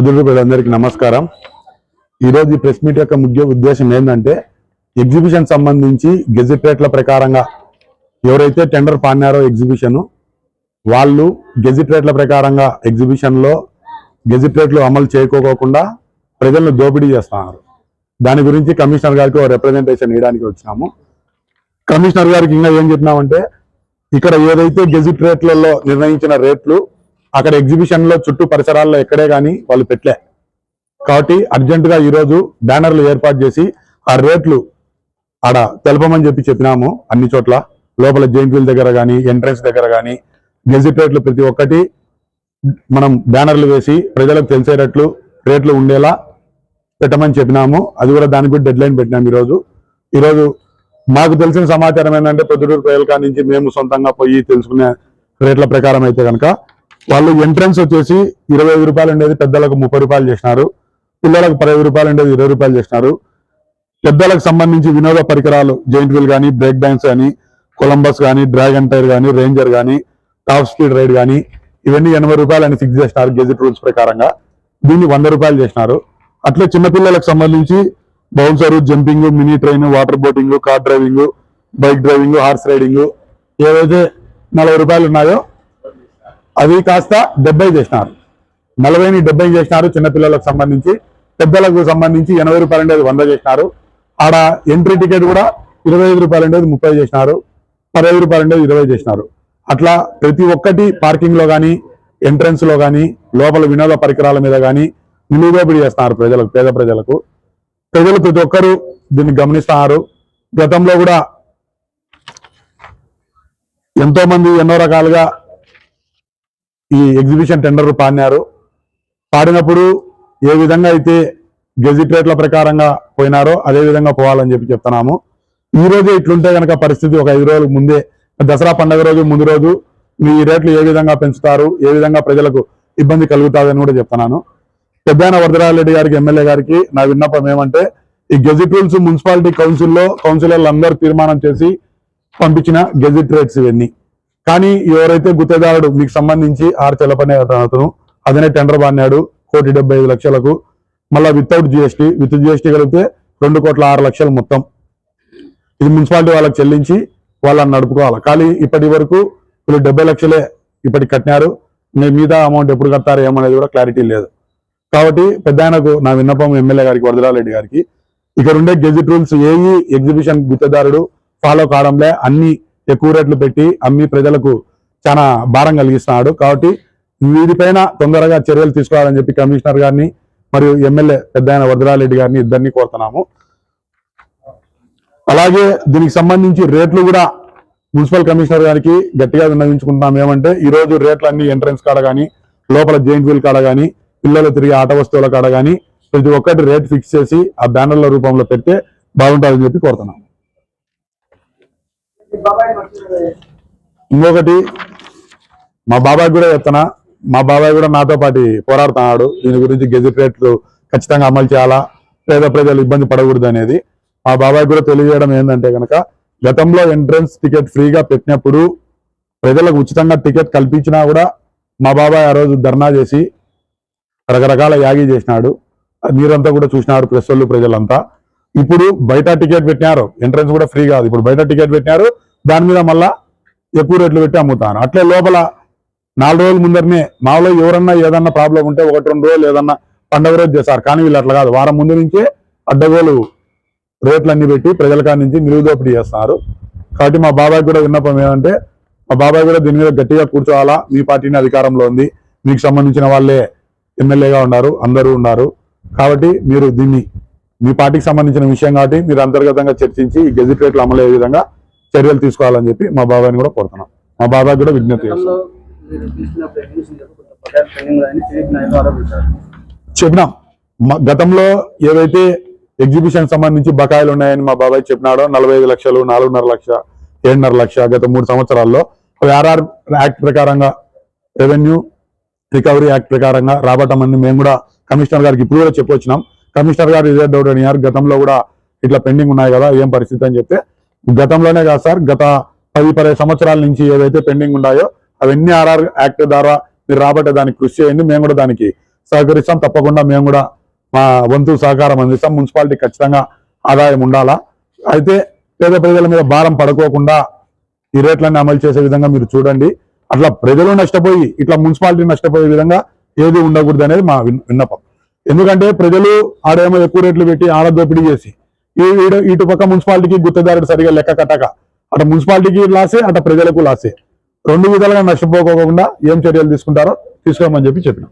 ప్రజలు ప్రజలందరికీ నమస్కారం. ఈరోజు ఈ ప్రెస్ మీట్ యొక్క ముఖ్య ఉద్దేశం ఏంటంటే ఎగ్జిబిషన్ సంబంధించి గెజెట్ రేట్ల ప్రకారంగా ఎవరైతే టెండర్ పాడినారో ఎగ్జిబిషన్ వాళ్ళు గెజెట్ రేట్ల ప్రకారంగా ఎగ్జిబిషన్లో గెజెట్ రేట్లు అమలు చేయకోకుండా ప్రజలను దోపిడీ చేస్తున్నారు. దాని గురించి కమిషనర్ గారికి రిప్రజెంటేషన్ ఇవ్వడానికి వచ్చినాము. కమిషనర్ గారికి ఇంకా ఏం చెప్పినామంటే ఇక్కడ ఏదైతే గెజిట్ రేట్లలో నిర్ణయించిన రేట్లు అక్కడ ఎగ్జిబిషన్లో చుట్టూ పరిసరాల్లో ఎక్కడే కానీ వాళ్ళు పెట్టలే. కాబట్టి అర్జెంట్గా ఈరోజు బ్యానర్లు ఏర్పాటు చేసి ఆ రేట్లు ఆడ తెలపమని చెప్పి చెప్పినాము అన్ని చోట్ల. లోపల జైంట్ వీల్ దగ్గర కానీ ఎంట్రన్స్ దగ్గర కానీ గెజిట్ రేట్లు ప్రతి ఒక్కటి మనం బ్యానర్లు వేసి ప్రజలకు తెలిసేటట్లు రేట్లు ఉండేలా పెట్టమని చెప్పినాము. అది కూడా దానికి కూడా డెడ్ లైన్ పెట్టినాము ఈరోజు. ఈరోజు మాకు తెలిసిన సమాచారం ఏంటంటే పొద్దుటూరు ప్రజల నుంచి మేము సొంతంగా పోయి తెలుసుకునే రేట్ల ప్రకారం అయితే కనుక వాళ్ళు ఎంట్రన్స్ వచ్చేసి ఇరవై ఐదు రూపాయలు ఉండేది పెద్దలకు ముప్పై రూపాయలు చేసినారు. పిల్లలకు పదహైదు రూపాయలు ఉండేది ఇరవై రూపాయలు చేసినారు. పెద్దలకు సంబంధించి వినోద పరికరాలు జైంట్ వీల్ కానీ బ్రేక్ డాన్స్ కానీ కొలంబస్ కానీ డ్రాగన్ టైర్ కానీ రేంజర్ కానీ టాప్ స్పీడ్ రైడ్ కానీ ఇవన్నీ ఎనభై రూపాయలు అని ఫిక్స్ చేసినారు గెజిట్ రూల్స్ ప్రకారంగా. దీన్ని వంద రూపాయలు చేసినారు. అట్లే చిన్నపిల్లలకు సంబంధించి bouncer jumping mini train water boating car driving bike driving horse riding ఏవైతే నలభై రూపాయలు ఉన్నాయో అవి కాస్త డెబ్బై చేసినారు. నలభైని డెబ్బై చేసినారు చిన్నపిల్లలకు సంబంధించి పెద్దలకు సంబంధించి ఎనభై రూపాయలు ఉండేది వంద చేసినారు. ఆడ ఎంట్రీ టికెట్ కూడా ఇరవై ఐదు రూపాయలు ఉండేది ముప్పై చేసినారు. పదహైదు రూపాయలు ఉండేది ఇరవై చేసినారు. అట్లా ప్రతి ఒక్కటి పార్కింగ్లో కానీ ఎంట్రన్స్లో కానీ లోపల వినోద పరికరాల మీద కానీ నిలువబడి చేస్తున్నారు ప్రజలకు పేద ప్రజలకు. ప్రజలు ప్రతి ఒక్కరూ దీన్ని గమనిస్తున్నారు. గతంలో కూడా ఎంతోమంది ఎన్నో రకాలుగా ఈ ఎగ్జిబిషన్ టెండర్ పాడినారు. పాడినప్పుడు ఏ విధంగా అయితే గెజిట్ రేట్ల ప్రకారంగా పోయినారో అదే విధంగా పోవాలని చెప్పి చెప్తున్నాము. ఈ రోజే ఇట్లుంటే కనుక పరిస్థితి ఒక ఐదు రోజుల ముందే దసరా పండుగ రోజు ముందు రోజు మీ రేట్లు ఏ విధంగా పెంచుతారు ఏ విధంగా ప్రజలకు ఇబ్బంది కలుగుతాదని కూడా చెప్తున్నాను. పెద్దాయన వరదరారెడ్డి గారికి ఎమ్మెల్యే గారికి నా విన్నపం ఏమంటే ఈ గెజిట్ రూల్స్ మున్సిపాలిటీ కౌన్సిల్లో కౌన్సిలర్లు అందరూ తీర్మానం చేసి పంపించిన గెజిట్ రేట్స్ ఇవన్నీ. కానీ ఎవరైతే గుత్తేదారుడు మీకు సంబంధించి ఆరు చెలపనే అతను అతనే టెండర్ బాన్నాడు కోటి డెబ్బై ఐదు లక్షలకు. మళ్ళీ వితౌట్ జిఎస్టీ విత్ జిఎస్టీ కలిపితే రెండు కోట్ల ఆరు లక్షలు మొత్తం. ఇది మున్సిపాలిటీ వాళ్ళకి చెల్లించి వాళ్ళని నడుపుకోవాలి. కానీ ఇప్పటి వరకు వీళ్ళు డెబ్బై లక్షలే ఇప్పటికి కట్టినారు. మిగతా అమౌంట్ ఎప్పుడు కడతారు ఏమనేది కూడా క్లారిటీ లేదు. కాబట్టి పెద్ద ఆయనకు నా విన్నపం ఎమ్మెల్యే గారికి వరదరారెడ్డి గారికి ఇక్కడ ఉండే గెజిట్ రూల్స్ ఏఈ ఎగ్జిబిషన్ గుత్తేదారుడు ఫాలో కావడంలే. అన్ని ఎక్కువ రేట్లు పెట్టి అమ్మి ప్రజలకు చాలా భారం కలిగిస్తున్నాడు. కాబట్టి వీటిపైన తొందరగా చర్యలు తీసుకోవాలని చెప్పి కమిషనర్ గారిని మరియు ఎమ్మెల్యే పెద్ద ఆయన వరదరారెడ్డి గారిని ఇద్దరిని కోరుతున్నాము. అలాగే దీనికి సంబంధించి రేట్లు కూడా మున్సిపల్ కమిషనర్ గారికి గట్టిగా విన్నవించుకుంటున్నాం. ఏమంటే ఈ రోజు రేట్లు అన్ని ఎంట్రన్స్ కాడ కానీ లోపల జైంట్ వీల్ కాడ కానీ పిల్లలు తిరిగి ఆట వస్తువుల కాడ కానీ ప్రతి ఒక్కటి రేట్ ఫిక్స్ చేసి ఆ బ్యానర్ల రూపంలో పెడితే బాగుంటుందని చెప్పి కోరుతున్నాం. ఇంకొకటి మా బాబాయ్ కూడా చెప్తున్నా మా బాబాయ్ కూడా నాతో పాటు పోరాడుతున్నాడు. దీని గురించి గెజిట్ రేట్లు ఖచ్చితంగా అమలు చేయాలా? పేద ప్రజలు ఇబ్బంది పడకూడదు అనేది. మా బాబాయ్ కూడా తెలియజేయడం ఏంటంటే కనుక గతంలో ఎంట్రన్స్ టికెట్ ఫ్రీగా పెట్టినప్పుడు ప్రజలకు ఉచితంగా టికెట్ కల్పించినా కూడా మా బాబాయ్ ఆ రోజు ధర్నా చేసి రకరకాల యాగి చేసినాడు. మీరంతా కూడా చూసినారు ప్రెస్ వాళ్ళు ప్రజలంతా. ఇప్పుడు బయట టికెట్ పెట్టినారు. ఎంట్రన్స్ కూడా ఫ్రీ కాదు. ఇప్పుడు బయట టికెట్ పెట్టినారు. దాని మీద మళ్ళా ఎక్కువ రేట్లు పెట్టి అమ్ముతాను అట్లే లోపల నాలుగు రోజుల ముందరనే మాలో ఎవరన్నా ఏదన్నా ప్రాబ్లం ఉంటే ఒకటి రెండు రోజులు ఏదన్నా పండగ రోజు చేస్తారు. కానీ వీళ్ళు అట్లా కాదు. వారం ముందు నుంచే అడ్డగోలు రేట్లు అన్ని పెట్టి ప్రజల కాడి నుంచి నిలువుదోపిడీ చేస్తున్నారు కాబట్టి మా బాబాయ్ కూడా విన్నపం ఏమంటే మా బాబాయ్ కూడా దీని మీద గట్టిగా కూర్చోవాలా? మీ పార్టీని అధికారంలో ఉంది. మీకు సంబంధించిన వాళ్ళే ఎమ్మెల్యేగా ఉన్నారు అందరూ ఉన్నారు కాబట్టి మీరు దీన్ని మీ పార్టీకి సంబంధించిన విషయం కాబట్టి మీరు అంతర్గతంగా చర్చించి ఈ గెజిట్ రేట్లు అమలు అయ్యే విధంగా చర్యలు తీసుకోవాలని చెప్పి మా బాబాయ్ని కూడా కోరుతున్నాం. మా బాబాయ్ కూడా విజ్ఞప్తి చెప్పినాం. గతంలో ఏవైతే ఎగ్జిబిషన్ సంబంధించి బకాయిలు ఉన్నాయని మా బాబాయ్ చెప్పినాడో నలభై ఐదు లక్షలు నాలుగున్నర లక్ష ఏడున్నర లక్ష గత మూడు సంవత్సరాల్లో ఆర్ఆర్ యాక్ట్ ప్రకారంగా రెవెన్యూ రికవరీ యాక్ట్ ప్రకారంగా రాబట్టమని మేము కూడా కమిషనర్ గారికి ఇప్పుడు కూడా చెప్పొచ్చినాం. కమిషనర్ గారు ఇదే డౌట్ అడిగారు గతంలో కూడా ఇట్లా పెండింగ్ ఉన్నాయి కదా ఏం పరిస్థితి అని చెప్తే గతంలోనే కాదు సార్ గత పది పదిహేను సంవత్సరాల నుంచి ఏవైతే పెండింగ్ ఉన్నాయో అవన్నీ ఆర్ఆర్ యాక్ట్ ద్వారా మీరు రాబట్టే దానికి కృషి చేయండి మేము కూడా దానికి సహకరిస్తాం. తప్పకుండా మేము కూడా మా వంతు సహకారం అందిస్తాం. మున్సిపాలిటీ ఖచ్చితంగా ఆదాయం ఉండాలా? అయితే పేద ప్రజల మీద భారం పడుకోకుండా ఈ రేట్లన్నీ అమలు చేసే విధంగా మీరు చూడండి. అట్లా ప్రజలు నష్టపోయి ఇట్లా మున్సిపాలిటీ నష్టపోయే విధంగా ఏది ఉండకూడదు అనేది మా విన్నపం. ఎందుకంటే ప్రజలు ఆడేమో ఎక్కువ రేట్లు పెట్టి ఆడ దోపిడీ చేసి ఈడ- ఇటు పక్క మున్సిపాలిటీకి గుత్తదారుడు సరిగా లెక్క కట్టక అటు మున్సిపాలిటీకి లాసే అటు ప్రజలకు లాసే. రెండు విధాలుగా నష్టపోకోకుండా ఏం చర్యలు తీసుకుంటారో తీసుకోమని చెప్పి చెప్పినాం.